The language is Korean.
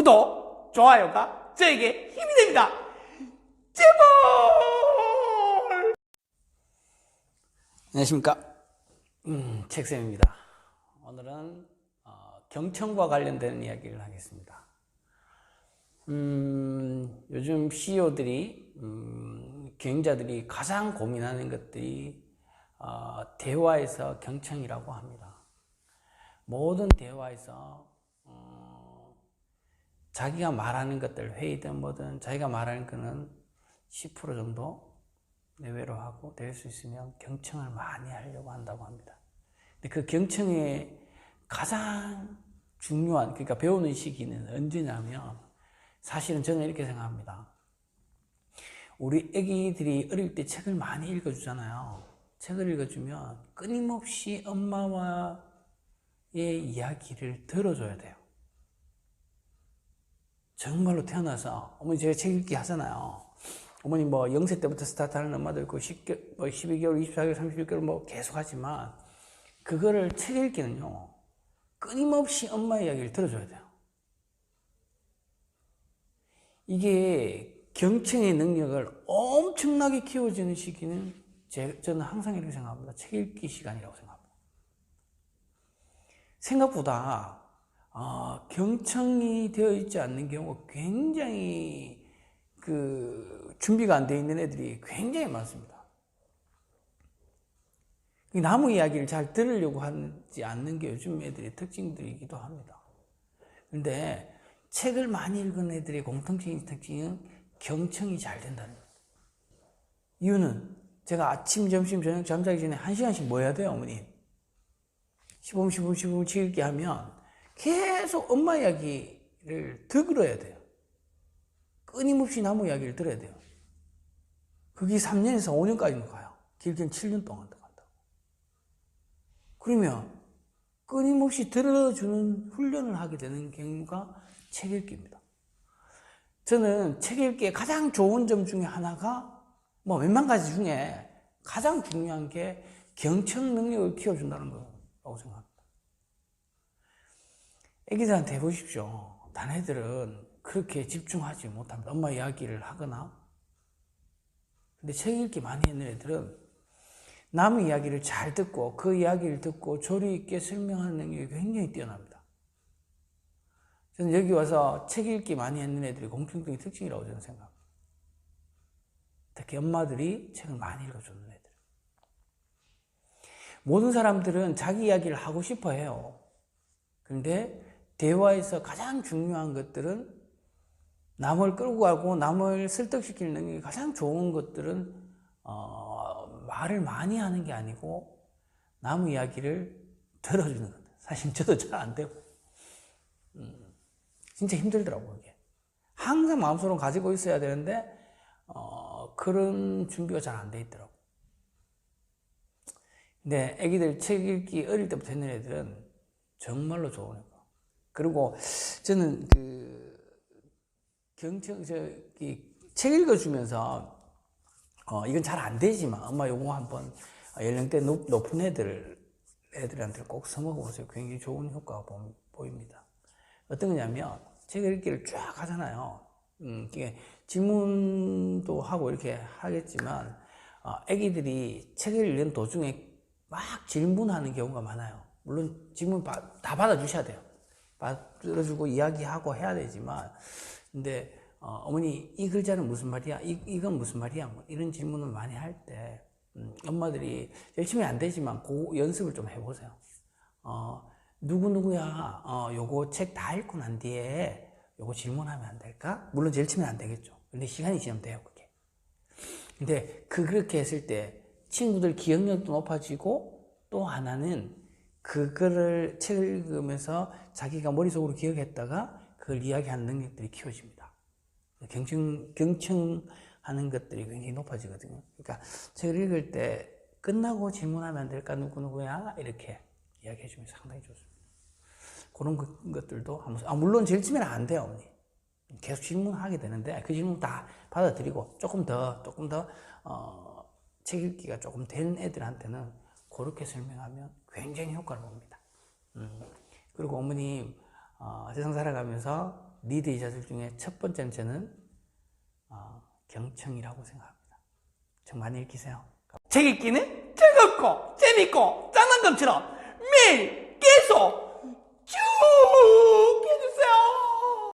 구독, 좋아요가 저에게 힘이 됩니다. 제발! 안녕하십니까. 음, 책쌤입니다. 오늘은 어, 경청과 관련된 이야기를 하겠습니다. 음, 요즘 CEO들이, 음, 경영자들이 가장 고민하는 것들이 어, 대화에서 경청이라고 합니다. 모든 대화에서 어, 자기가 말하는 것들 회의든 뭐든 자기가 말하는 거는 10% 정도 내외로 하고 될 수 있으면 경청을 많이 하려고 한다고 합니다. 근데 그 경청의 가장 중요한 그러니까 배우는 시기는 언제냐면 사실은 저는 이렇게 생각합니다. 우리 아기들이 어릴 때 책을 많이 읽어주잖아요. 책을 읽어주면 끊임없이 엄마와의 이야기를 들어줘야 돼요. 정말로 태어나서 어머니 제가 책 읽기 하잖아요. 어머니 뭐 0세 때부터 스타트하는 엄마도 있고 10개, 뭐 12개월, 24개월, 36개월 뭐 계속 하지만 그거를 책 읽기는요. 끊임없이 엄마 이야기를 들어줘야 돼요. 이게 경청의 능력을 엄청나게 키워주는 시기는 제, 저는 항상 이렇게 생각합니다. 책 읽기 시간이라고 생각합니다. 생각보다 어, 경청이 되어 있지 않는 경우가 굉장히 그 준비가 안 되어 있는 애들이 굉장히 많습니다. 나무 이야기를 잘 들으려고 하지 않는 게 요즘 애들의 특징들이기도 합니다. 근데 책을 많이 읽은 애들의 공통적인 특징은 경청이 잘 된다는 거예요. 이유는 제가 아침, 점심, 저녁 잠자기 전에 한 시간씩 뭐 해야 돼요, 어머니? 15분, 15분, 15분 책 읽기 하면 계속 엄마 이야기를 들어야 돼요. 끊임없이 나무 이야기를 들어야 돼요. 그게 3년에서 5년까지는 가요. 길게는 7년 동안 간다고. 그러면 끊임없이 들어주는 훈련을 하게 되는 경우가 책 읽기입니다. 저는 책 읽기의 가장 좋은 점 중에 하나가 뭐 몇만 가지 중에 가장 중요한 게 경청 능력을 키워준다는 거라고 생각합니다. 애기들한테 해보십시오. 단 애들은 그렇게 집중하지 못합니다. 엄마 이야기를 하거나. 근데 책 읽기 많이 했는 애들은 남 이야기를 잘 듣고 그 이야기를 듣고 조리 있게 설명하는 능력이 굉장히 뛰어납니다. 저는 여기 와서 책 읽기 많이 했는 애들이 공통적인 특징이라고 저는 생각합니다. 특히 엄마들이 책을 많이 읽어주는 애들. 모든 사람들은 자기 이야기를 하고 싶어 해요. 그런데 대화에서 가장 중요한 것들은 남을 끌고 가고 남을 설득시키는 능력이 가장 좋은 것들은 어, 말을 많이 하는 게 아니고 남 이야기를 들어주는 것. 사실 저도 잘 안 되고 음, 진짜 힘들더라고요. 이게. 항상 마음속으로 가지고 있어야 되는데 어, 그런 준비가 잘 안 돼 있더라고. 근데 애기들 책 읽기 어릴 때부터 했는 애들은 정말로 좋은. 그리고 저는 그 경청 저기 책 읽어주면서 어 이건 잘 안 되지만 엄마 요거 한번 연령대 높, 높은 애들 애들한테 꼭 써먹어 보세요. 굉장히 좋은 효과가 보, 보입니다. 어떤 거냐면 책 읽기를 쫙 하잖아요. 음, 이게 질문도 하고 이렇게 하겠지만 어, 애기들이 책을 읽는 도중에 막 질문하는 경우가 많아요. 물론 질문 바, 다 받아주셔야 돼요. 받아주고 이야기하고 해야 되지만 근데 어, 머니이 글자는 무슨 말이야? 이, 이건 무슨 말이야? 뭐 이런 질문을 많이 할때 음, 엄마들이 열심히 안 되지만 그 연습을 좀 해보세요. 어, 누구누구야, 어, 요거 책 다 읽고 난 뒤에 요거 질문하면 안 될까? 물론 제일 치면 안 되겠죠. 근데 시간이 지나면 돼요, 그게. 근데 그, 그렇게 했을 때 친구들 기억력도 높아지고 또 하나는 그거를 책을 읽으면서 자기가 머릿속으로 기억했다가 그걸 이야기하는 능력들이 키워집니다. 경청, 경청하는 것들이 굉장히 높아지거든요. 그러니까 책을 읽을 때 끝나고 질문하면 안 될까? 누구누구야? 이렇게 이야기해 주면 상당히 좋습니다. 그런 것들도 한번, 아, 물론 제일 처음에는 안 돼요, 어머니. 계속 질문하게 되는데 그 질문 다 받아들이고 조금 더, 조금 더, 어, 책 읽기가 조금 된 애들한테는 그렇게 설명하면 굉장히 효과를 봅니다. 음. 그리고 어머님, 어, 세상 살아가면서 리더이자들 중에 첫 번째는 어, 경청이라고 생각합니다. 책 많이 읽히세요. 책 읽기는 즐겁고 재밌고 장난감처럼 매일 계속